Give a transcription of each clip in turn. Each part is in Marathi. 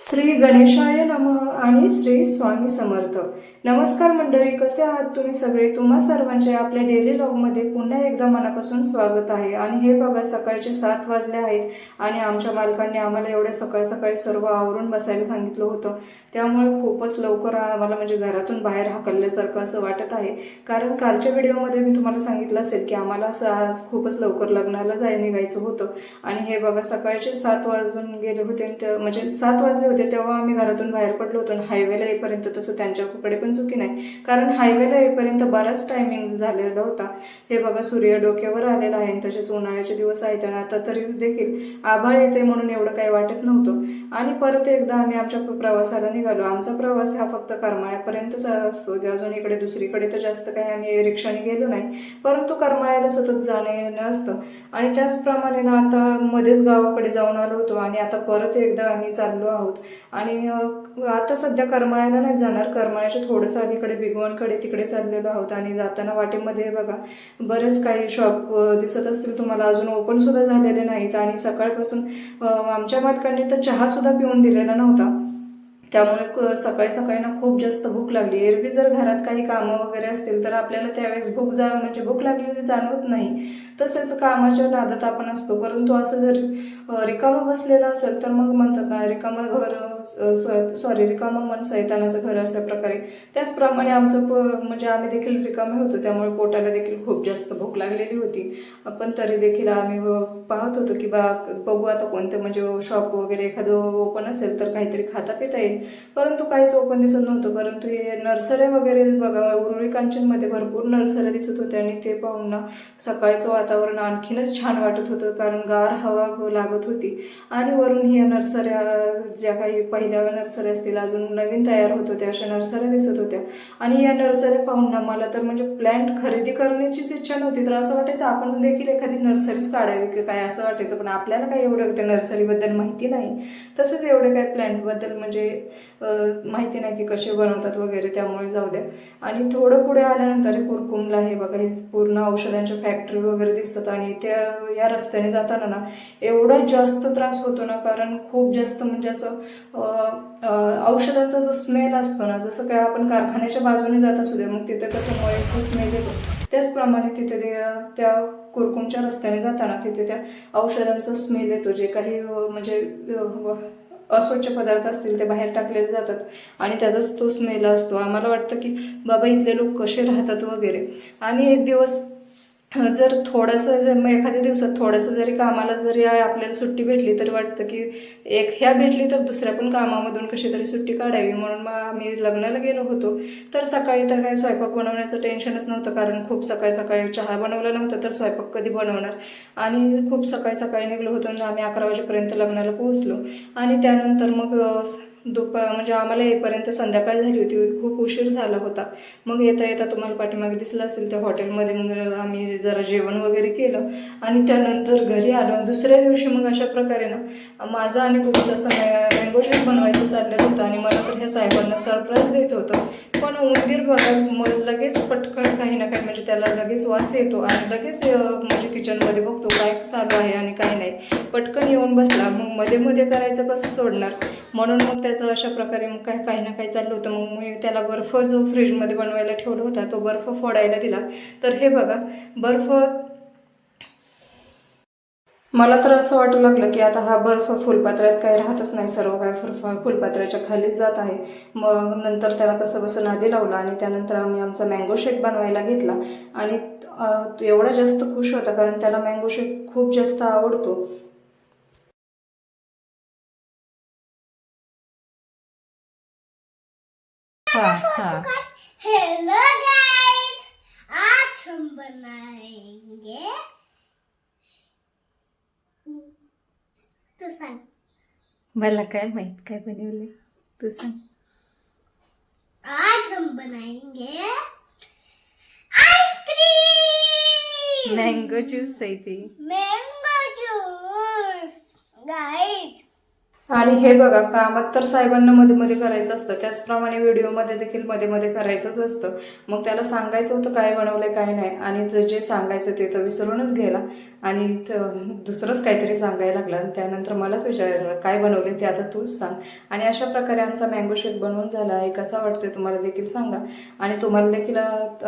श्री गणेशाय नम. आणि श्री स्वामी समर्थ. नमस्कार मंडळी कसे आहात तुम्ही सगळे? तुम्हा सर्वांचे आपल्या डेली लॉगमध्ये पुन्हा एकदा मनापासून स्वागत आहे. आणि हे बघा सकाळचे सात वाजले आहेत आणि आमच्या मालकांनी आम्हाला एवढ्या सकाळ सकाळी सर्व आवरून बसायला सांगितलं होतं. त्यामुळे खूपच लवकर आम्हाला म्हणजे घरातून बाहेर हाकलल्यासारखं असं वाटत आहे. कारण कालच्या व्हिडिओमध्ये मी तुम्हाला सांगितलं असेल की आम्हाला असं आज खूपच लवकर लग्नाला जाय निघायचं होतं. आणि हे बघा सकाळचे सात वाजून गेले होते आणि म्हणजे सात वाजले होते तेव्हा आम्ही घरातून बाहेर पडलो होतो आणि हायवेला येईपर्यंत तसं त्यांच्याकडे पण चुकी नाही. कारण हायवेला येईपर्यंत बराच टायमिंग झालेला होता. हे बघा सूर्य डोक्यावर आलेला आहे आणि तसेच उन्हाळ्याचे दिवस आहेत आणि आता तरी देखील आभाळ येते म्हणून एवढं काही वाटत नव्हतं. आणि परत एकदा आम्ही आमच्या प्रवासाला निघालो. आमचा प्रवास हा फक्त करमाळ्यापर्यंतच असतो. अजून इकडे दुसरीकडे तर जास्त काही आम्ही रिक्षाने गेलो नाही. परंतु करमाळ्याला सतत जाणं येणं असतं. आणि त्याचप्रमाणे ना आता मध्येच गावाकडे जाऊन आलो होतो आणि आता परत एकदा आम्ही चाललो आहोत. आणि आता सध्या करमाळ्याला नाही जाणार. करमाळ्याच्या थोडंसं अलीकडे भिगवणकडे तिकडे चाललेलो आहोत आणि जाताना वाटेमध्ये बघा बरेच काही शॉप दिसत असतील तुम्हाला. अजून ओपनसुद्धा झालेले नाहीत आणि सकाळपासून आमच्या मालकांनी तर चहासुद्धा पिऊन दिलेला नव्हता. त्यामुळे क- सकाळी सकाळी ना खूप जास्त भूक लागली. एरवी जर घरात काही कामं वगैरे असतील तर आपल्याला त्यावेळेस भूक जा म्हणजे भूक लागलेली जाणवत नाही. तसेच कामाच्या नादात आपण असतो. परंतु असं जर रिकामं बसलेलं असेल तर मग म्हणतात ना रिकामं घर स्व सॉरी रिकामं मन सैतानाचं घर अशा प्रकारे. त्याचप्रमाणे आमचं प म्हणजे आम्ही देखील रिकामे होतो त्यामुळे पोटाला देखील खूप जास्त भूक लागलेली होती. पण तरी देखील आम्ही पाहत होतो की बा बघू आता कोणतं म्हणजे शॉप वगैरे एखादं ओपन असेल तर काहीतरी खाता पिता येईल. परंतु काहीच ओपन दिसत नव्हतं परंतु हे नर्सऱ्या वगैरे बघा उरुळी कांचनमध्ये भरपूर नर्सऱ्या दिसत होत्या आणि ते पाहून ना सकाळचं वातावरण आणखीनच छान वाटत होतं कारण गार हवा लागत होती. आणि वरून ह्या नर्सऱ्या ज्या काही पहिल्या नर्सरी असतील अजून नवीन तयार होत होत्या अशा नर्सऱ्या दिसत होत्या. आणि या नर्सऱ्या पाहून ना मला तर म्हणजे प्लॅन्ट खरेदी करण्याचीच इच्छा नव्हती. तर असं वाटायचं आपण देखील एखादी नर्सरीच काढावी की काय असं वाटायचं पण आपल्याला काय एवढं त्या नर्सरीबद्दल माहिती नाही. तसंच एवढे काय प्लॅन्टबद्दल म्हणजे माहिती नाही की कसे बनवतात वगैरे त्यामुळे जाऊ द्या. आणि थोडं पुढे आल्यानंतर कुरकुमला हे बघा हे पूर्ण औषधांच्या फॅक्टरी वगैरे दिसतात. आणि त्या या रस्त्याने जाताना ना एवढा जास्त त्रास होतो ना कारण खूप जास्त म्हणजे असं औषधांचा जो स्मेल असतो ना जसं काय आपण कारखान्याच्या बाजूने जात असू द्या मग तिथे कसं मळीचं स्मेल येतो. त्याचप्रमाणे तिथे ते, त्या कुरकुमच्या रस्त्याने जाताना तिथे त्या औषधांचा स्मेल येतो जे काही म्हणजे अस्वच्छ पदार्थ असतील ते बाहेर टाकलेले जातात आणि त्याचाच तो स्मेल असतो. आम्हाला वाटतं की बाबा इथले लोक कसे राहतात वगैरे. आणि एक दिवस जर थोडंसं जर मग एखाद्या दिवसात थोडंसं जरी कामाला जरी आपल्याला सुट्टी भेटली तर वाटतं की एक ह्या भेटली तर दुसऱ्या पण कामामधून कशी तरी सुट्टी काढावी म्हणून मग आम्ही लग्नाला गेलो होतो. तर सकाळी तर काही स्वयंपाक बनवण्याचं टेन्शनच नव्हतं कारण खूप सकाळी सकाळी चहा बनवला नव्हता तर स्वयंपाक कधी बनवणार. आणि खूप सकाळी सकाळी निघलो होतो आणि आम्ही अकरा वाजेपर्यंत लग्नाला पोहोचलो. आणि त्यानंतर मग दुपार म्हणजे आम्हाला येईपर्यंत संध्याकाळ झाली होती. खूप उशीर झाला होता. मग येता येता तुम्हाला पाठीमागे दिसलं असेल त्या हॉटेलमध्ये मग आम्ही जरा जेवण वगैरे केलं. आणि त्यानंतर घरी आलो. दुसऱ्या दिवशी मग अशा प्रकारे ना माझा आणि बघूच असं मँगो शेक बनवायचं चाललं होतं. आणि मला तर ह्या साहेबांना सरप्राईज द्यायचं होतं. पण उंदीर बघा मग लगेच पटकन काही ना काही म्हणजे त्याला लगेच वास येतो आणि लगेच म्हणजे किचनमध्ये बघतो काय चालू आहे आणि काय नाही. पटकन येऊन बसला. मग मध्ये मध्ये करायचं कसं सोडणार? म्हणून मग त्याचं अशा प्रकारे मग काय काही ना काही चाललं होतं. मग मी त्याला बर्फ जो फ्रीजमध्ये बनवायला ठेवला होता तो बर्फ फोडायला दिला. तर हे बघा बर्फ मला तर असं वाटू लागलं की आता हा बर्फ फुलपात्र्यात काही राहतच नाही सर्व काय फुल फुलपात्र्याच्या खालीच जात आहे. मग नंतर त्याला कसं बसं नादी लावलं आणि त्यानंतर आम्ही आमचा मँगो शेक बनवायला घेतला. आणि तो एवढा जास्त खुश होता कारण त्याला मँगो शेक खूप जास्त आवडतो. हाँ हाँ. हेलो गाइस आज हम बनाएंगे तू सांग. मला काय माहित काय बनवले तू सांग. आज हम बनाएँगे आइसक्रीम मँगो ज्यूस आहे ती. मैंगो आणि हे बघा कामात तर साहेबांना मध्ये मध्ये करायचं असतं. त्याचप्रमाणे व्हिडिओमध्ये देखील मध्ये मध्ये करायचंच असतं. मग त्याला सांगायचं होतं काय बनवलंय काय नाही. आणि जे सांगायचं ते तर विसरूनच गेला. आणि दुसरंच काहीतरी सांगायला लागला. आणि त्यानंतर मलाच विचारायला काय बनवले ते आता तूच सांग. आणि अशा प्रकारे आमचा मँगो शेक बनवून झाला. आहे कसा वाटते तुम्हाला देखील सांगा. आणि तुम्हाला देखील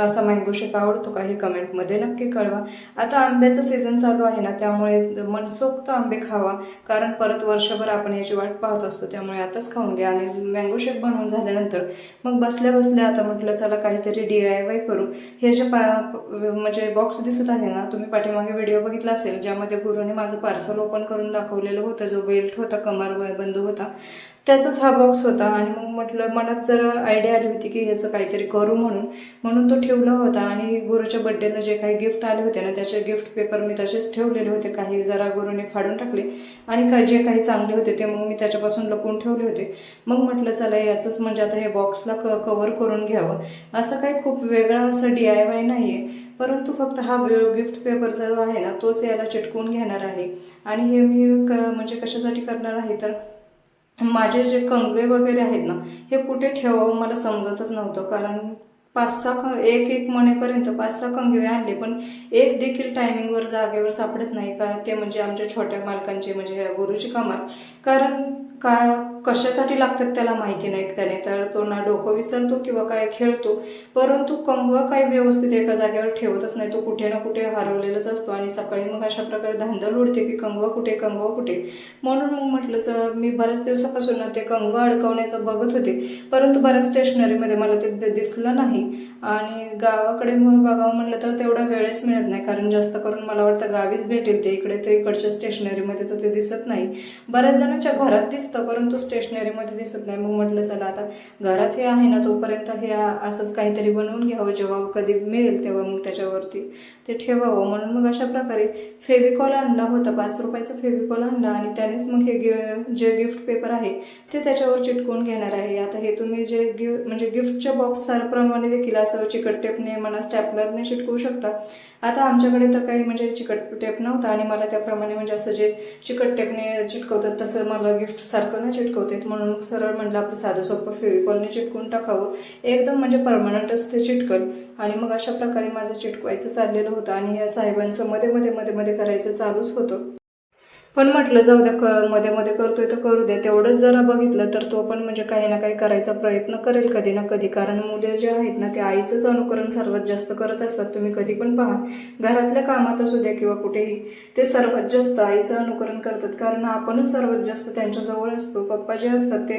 असा मँगो शेक आवडतो का हे कमेंटमध्ये नक्की कळवा. आता आंब्याचं सीझन चालू आहे ना त्यामुळे मनसोक्त आंबे खावा. कारण परत वर्षभर आपण याची वाट पाहत असतो त्यामुळे आताच खाऊन घ्या. आणि मँगो शेक बनवून झाल्यानंतर मग बसल्या बसल्या आता म्हटलं चला काहीतरी डी आय वाय करू. हे जे पा म्हणजे बॉक्स दिसत आहे ना तुम्ही पाठीमागे व्हिडिओ बघितला असेल ज्यामध्ये गुरुने माझं पार्सल ओपन करून दाखवलेलं होतं जो बेल्ट होता कमर बंद होता. त्याचाच हा बॉक्स होता आणि मग म्हटलं मनात जरा आयडिया आली होती की ह्याचं काहीतरी करू म्हणून. म्हणून तो ठेवला होता आणि गुरुच्या बड्डेला जे काही गिफ्ट आले होते ना त्याचे गिफ्ट पेपर मी तसेच ठेवलेले होते. काही जरा गुरुने फाडून टाकले आणि काही जे काही चांगले होते ते मग मी त्याच्यापासून लपवून ठेवले होते. मग म्हटलं चला याचंच म्हणजे आता हे बॉक्सला क कवर करून घ्यावं. असं काही खूप वेगळा असं डी आय वाय नाही आहे परंतु फक्त हा गिफ्ट पेपरचा जो आहे ना तोच याला चिटकून घेणार आहे. आणि हे मी क म्हणजे कशासाठी करणार आहे तर माझे जे कंगवे वगैरे आहेत ना हे कुठे ठेवावं मला समजतच नव्हतं. कारण पाच सहा एक एक मणेपर्यंत पाच सहा कंगवे आणले पण एक देखील टायमिंगवर जागेवर सापडत नाही का? ते म्हणजे आमच्या छोट्या मालकांचे म्हणजे ह्या गुरुची कमाल कारण का कशासाठी लागतात त्याला माहिती नाही त्याने. तर तो ना डोकं विसरतो किंवा काय खेळतो परंतु कंगवा काही व्यवस्थित एका जागेवर ठेवतच नाही. तो कुठे ना कुठे हरवलेलाच असतो आणि सकाळी मग अशा प्रकारे धांदल उडते की कंगवा कुठे कंगवा कुठे. म्हणून मग म्हटलं मी बऱ्याच दिवसापासून ना ते कंगवा अडकवण्याचं बघत होते परंतु बऱ्याच स्टेशनरीमध्ये मला ते दिसलं नाही. आणि गावाकडे मग बघावं म्हटलं तर तेवढा वेळच मिळत नाही कारण जास्त करून मला वाटतं गावीच भेटेल ते. इकडे ते इकडच्या स्टेशनरीमध्ये तर ते दिसत नाही. बऱ्याच जणांच्या घरात दिसतं परंतु स्टेशनरीमध्ये दिसत नाही. मग म्हटलं चला आता घरात हे आहे ना तोपर्यंत हे असंच काहीतरी बनवून घ्यावं. जेव्हा कधी मिळेल तेव्हा मग त्याच्यावरती ते ठेवावं. म्हणून मग अशा प्रकारे फेविकॉल आणला होता. पाच रुपयाचा फेविकॉल आणला आणि त्यानेच मग हे गिफ्ट जे गिफ्ट पेपर आहे ते त्याच्यावर चिटकवून घेणार आहे. आता हे तुम्ही जे गिफ्ट म्हणजे गिफ्टच्या बॉक्ससारप्रमाणे देखील असं चिकट टेपने म्हणा स्टॅपलरने चिटकवू शकता. आता आमच्याकडे तर काही म्हणजे चिकट टेप नव्हता आणि मला त्याप्रमाणे म्हणजे असं जे चिकट टेपने चिटकवतात तसं मला गिफ्ट सारखं नाही चिटकवता म्हणून मग सरळ म्हणलं आपलं साधं सोपं फेविकॉलने चिटकवून टाकावं. एकदम म्हणजे परमनंटच ते चिटकल आणि मग अशा प्रकारे माझं चिटकवायचं चाललेलं होतं आणि ह्या साहेबांचं मध्ये मध्ये मध्ये मध्ये करायचं चालूच होतं. पण म्हटलं जाऊ द्या क मध्ये मध्ये करतोय तर करू द्या तेवढंच जरा बघितलं तर तो पण म्हणजे काही ना काही करायचा प्रयत्न करेल कधी ना कधी. कारण मुले जे आहेत ना ते आईचंच अनुकरण सर्वात जास्त करत असतात. तुम्ही कधी पण पहा घरातल्या कामात असू द्या किंवा कुठेही ते सर्वात जास्त आईचं अनुकरण करतात. कारण आपणच सर्वात जास्त त्यांच्याजवळ असतो. पप्पा जे असतात ते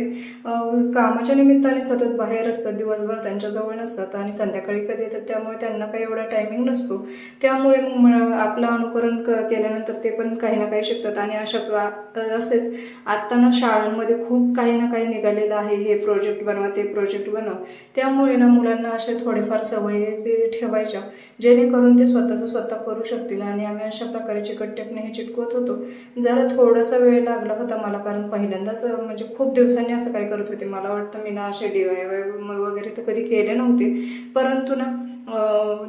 कामाच्या निमित्ताने सतत बाहेर असतात. दिवसभर त्यांच्याजवळ नसतात आणि संध्याकाळी कधी येतात त्यामुळे त्यांना काही एवढा टायमिंग नसतो. त्यामुळे मग आपलं अनुकरण क केल्यानंतर ते पण काही ना काही शिकतात. आणि अशा तसेच आत्ता ना शाळांमध्ये खूप काही ना काही निघालेलं आहे. हे प्रोजेक्ट बनवा ते प्रोजेक्ट बनवा. त्यामुळे ना मुलांना अशा थोडेफार सवयी बी ठेवायच्या. जेणेकरून ते स्वतःचं स्वतः करू शकतील आणि आम्ही अशा प्रकारे चिकट हे चिटकवत होतो. जरा थोडासा वेळ लागला होता मला कारण पहिल्यांदाच म्हणजे खूप दिवसांनी असं काय करत होते. मला वाटतं मी ना असे डी आय वाय वगैरे तर कधी केले नव्हते. परंतु ना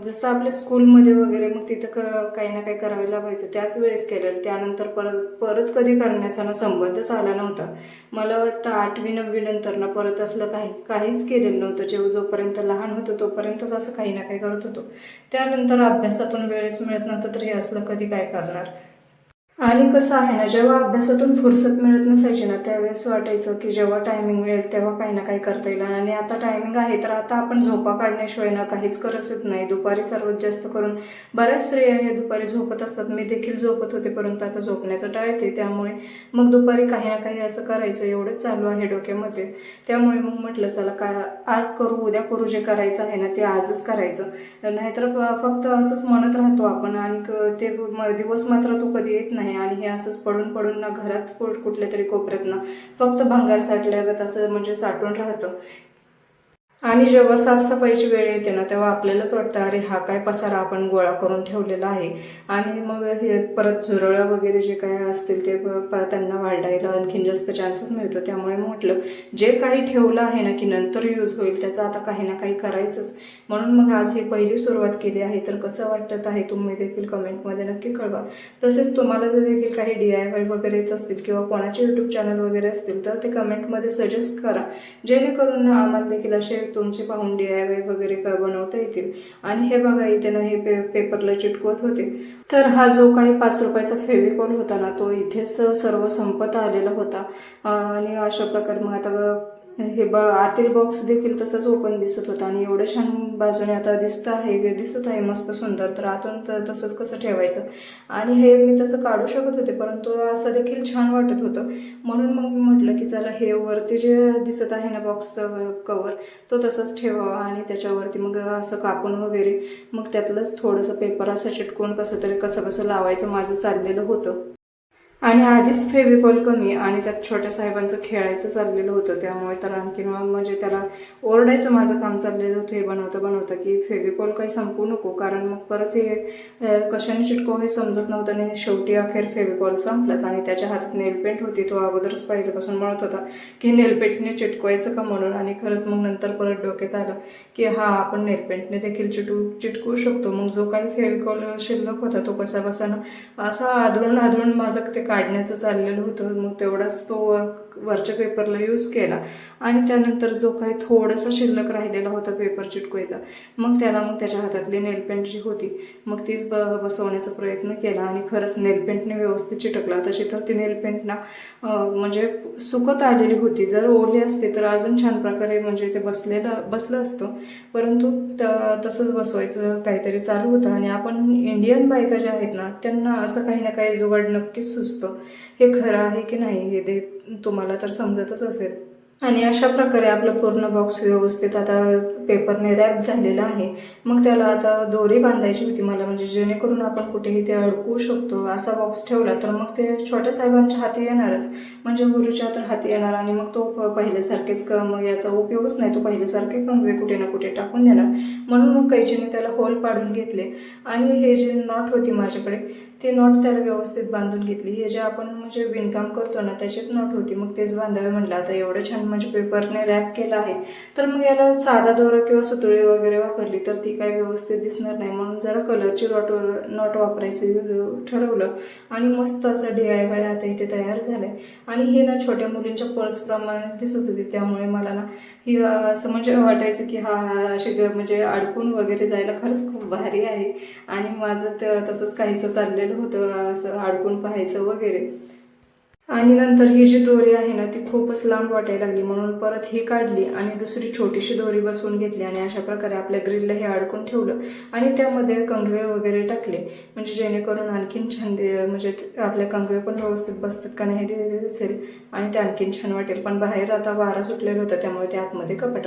जसं आपल्या स्कूलमध्ये वगैरे मग तिथं क काही ना काही करावे लागायचं त्याच वेळेस केलेलं. त्यानंतर परत परत कधी करण्याचा ना संबंधच आला नव्हता. मला वाटतं आठवी नववी नंतर ना परत असलं काही काहीच केलेलं नव्हतं. जेव्हा जोपर्यंत लहान होतं तोपर्यंतच असं काही ना काही करत होतो. त्यानंतर अभ्यासातून वेळच मिळत नव्हतं तर हे असलं कधी काय करणार? आणि कसं आहे ना जेव्हा अभ्यासातून फुरसत मिळत नसायची ना त्यावेळेस वाटायचं की जेव्हा टायमिंग मिळेल तेव्हा काही ना काही करता येईल. आणि आता टायमिंग आहे तर आता आपण झोपा काढण्याशिवाय ना काहीच करत येत नाही. दुपारी सर्वात जास्त करून बऱ्याच स्त्रिया हे दुपारी झोपत असतात. मी देखील झोपत होते परंतु आता झोपण्याचं टाळते त्यामुळे मग दुपारी काही ना काही असं करायचं एवढंच चालू आहे डोक्यामध्ये. त्यामुळे मग म्हटलं चला काय आज करू उद्या करू जे करायचं आहे ना ते आजच करायचं. नाहीतर फक्त असंच म्हणत राहतो आपण. आणि ते म- दिवस मात्र तो कधी येत नाही. आणि हे असंच पडून पडून ना घरात कुठल्या तरी कोपऱ्यातनं फक्त भंगार साठल्यागत असं म्हणजे साठून राहतं. आणि जेव्हा साफसफाईची वेळ येते ना तेव्हा आपल्यालाच वाटतं अरे हा काय पसारा आपण गोळा करून ठेवलेला आहे. आणि मग हे परत झुरळं वगैरे जे काय असतील ते प- प- त्यांना वाढायला आणखीन जास्त चान्सेस मिळतो. त्यामुळे म्हटलं जे काही ठेवलं आहे ना की नंतर यूज होईल त्याचं आता काही ना काही करायचंच. म्हणून मग आज ही पहिली सुरुवात केली आहे. तर कसं वाटत आहे तुम्ही देखील कमेंटमध्ये नक्की कळवा. तसेच तुम्हाला जर देखील काही डी आय वाय वगैरे येत असतील किंवा कोणाचे यूट्यूब चॅनल वगैरे असतील तर ते कमेंटमध्ये सजेस्ट करा. जेणेकरून ना आम्हाला देखील असे तुमचे पाहून डी आय वाय वगैरे क- बनवता येतील? आणि हे बघा इथे ना हे पे पेपरला चिटकवत होते. तर हा जो काही पाच रुपयाचा फेविकॉल होता ना तो इथेच सर्व संपत आलेला होता. आणि अशा प्रकारे मग आता हे ब आतील बॉक्स देखील तसंच ओपन दिसत होता आणि एवढं छान बाजूने आता दिसत आहे दिसत आहे मस्त सुंदर. तर आतून तर तसंच कसं ठेवायचं? आणि हे मी तसं काढू शकत होते परंतु असं देखील छान वाटत होतं. म्हणून मग मी म्हटलं की चला हे वरती जे दिसत आहे ना बॉक्स कवर तो तसंच ठेवावा आणि त्याच्यावरती मग असं कापून वगैरे मग त्यातलंच थोडंसं पेपर असं चिटकून कसं तरी कसं कसं लावायचं माझं चाललेलं होतं. आणि आधीच फेविकॉल कमी आणि त्यात छोट्या साहेबांचं खेळायचं चाललेलं होतं. त्यामुळे तर आणखीन मग म्हणजे त्याला ओरडायचं माझं काम चाललेलं होतं हे बनवतं बनवतं की फेविकॉल काही संपू नको. कारण मग परत हे कशाने चिटको हे समजत नव्हतं आणि शेवटी अखेर फेविकॉल संपलाच आणि त्याच्या हातात नेलपेंट होती. तो अगोदरच पहिल्यापासून म्हणत होता की नेलपेंटने चिटकवायचं का म्हणून? आणि खरंच मग नंतर परत डोक्यात आलं की हा आपण नेलपेंटने देखील चिटू चिटकवू शकतो. मग जो काही फेविकॉल शिल्लक होता तो कसा बसानं? असा आदळून आदळून माझं ते काढण्याचं चाललेलं होतं मग तेवढाच तो वरच्या पेपरला यूज केला. आणि त्यानंतर जो काही थोडासा शिल्लक राहिलेला होता पेपर चिटकवायचा मग त्याला मग त्याच्या हातातली नेलपेंट जी होती मग तीच ब बसवण्याचा प्रयत्न केला आणि खरंच नेलपेंटने व्यवस्थित चिटकला. तशी तर ती नेलपेंट ना म्हणजे सुकत आलेली होती. जर ओली असते तर अजून छान प्रकारे म्हणजे ते बसलेलं बसलं असतं. परंतु त- तसंच बसवायचं काहीतरी चालू होतं. आणि आपण इंडियन बायका ज्या आहेत ना त्यांना असं काही ना काही जुगाड नक्कीच सुचतं. हे खरं आहे की नाही हे देत तुम्हाला तर समजतच असेल. आणि अशा प्रकारे आपलं पूर्ण बॉक्स व्यवस्थित आता पेपरने रॅप झालेला आहे. मग त्याला आता दोरी बांधायची होती मला म्हणजे जेणेकरून आपण कुठेही ते अडकवू शकतो. असा बॉक्स ठेवला तर मग ते छोट्या साहेबांच्या हाती येणारच. म्हणजे गुरुच्या तर हाती येणार आणि मग तो प- पहिल्यासारखेच क मग याचा उपयोगच नाही. तो पहिल्यासारखे कंगवे कुठे ना कुठे टाकून देणार. म्हणून मग कैचीने त्याला होल पाडून घेतले. आणि हे जे नॉट होती माझ्याकडे ते नॉट त्याला व्यवस्थित बांधून घेतली. हे जे आपण म्हणजे विणकाम करतो ना त्याचीच नॉट होती. मग तेच बांधावे म्हटलं आता एवढं छान म्हणजे पेपरने रॅप केला आहे. तर मग याला साधा दोरा किंवा सुतळी वगैरे वापरली तर ती काय व्यवस्थित दिसणार नाही. म्हणून जरा कलरची नॉट नॉट वापरायचं ठरवलं आणि मस्त असं डी आय वाय आता इथे तयार झालंय. आणि हे ना छोट्या मुलींच्या पर्सप्रमाणेच दिसत होती. त्यामुळे मला ना ही असं म्हणजे वाटायचं की हा असे म्हणजे अडकून वगैरे जायला खरंच खूप भारी आहे. आणि माझं त तसंच काहीसं चाललेलं होतं असं अडकून पाहायचं वगैरे. आणि नंतर ही जी दोरी आहे ना ती खूपच लांब वाटायला लागली. म्हणून परत ही काढली आणि दुसरी छोटीशी दोरी बसवून घेतली आणि अशा प्रकारे आपल्या ग्रिलला हे अडकून ठेवलं आणि त्यामध्ये कंगवे वगैरे टाकले. म्हणजे जेणेकरून आणखीन छान दे म्हणजे आपल्या कंगवे पण व्यवस्थित बसतात का नाही ते दिसेल आणि ते आणखीन छान वाटेल. पण बाहेर आता वारा सुटलेला होता त्यामुळे ते आतमध्ये कपट